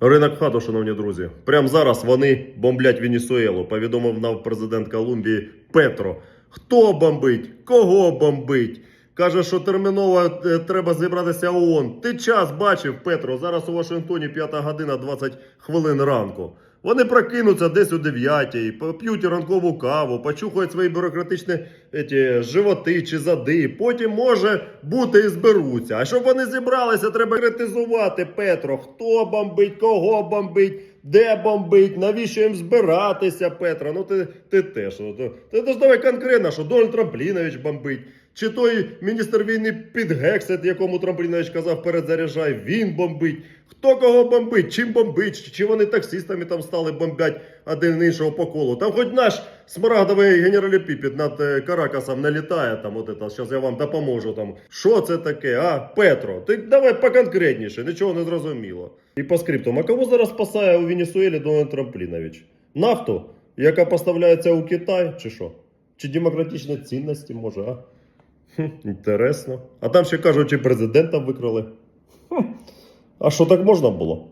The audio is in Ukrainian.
Ринок хату, шановні друзі. Прямо зараз вони бомблять Венесуелу, повідомив нам президент Колумбії Петро. Хто бомбить? Кого бомбить? Каже, що терміново е, треба зібратися ООН. Ти час бачив, Петро. Зараз у Вашингтоні 5 година 20 хвилин ранку. Вони прокинуться десь о 9, поп'ють ранкову каву, почухають свої бюрократичні еті, животи чи зади. Потім може бути і зберуться. А щоб вони зібралися, треба критизувати Петро. Хто бомбить, кого бомбить, де бомбить, навіщо їм збиратися, Петра? Ну ти, ти теж. ну, Ти, ти, ти ж давай конкретно, що Дональд Трамплінович бомбить. Чи той міністр війни під Гексет, якому Трамплінович казав, перезаряджай, він бомбить. Хто кого бомбить, чим бомбить, чи- вони таксистами там стали бомбять один іншого по колу. Там хоч наш смарагдовий генераліпіпід над е, Каракасом не літає там, от это, зараз я вам допоможу там. Що це таке, а? Петро, ти давай поконкретніше, нічого не зрозуміло. І по скриптам, а кого зараз спасає у Венесуелі Дональд Трамплінович? Нафту, яка поставляється у Китай, чи що? Чи демократичні цінності, може, а? Хм, інтересно. А там ще кажуть, чи президента викрали. Хм. А що так можна було?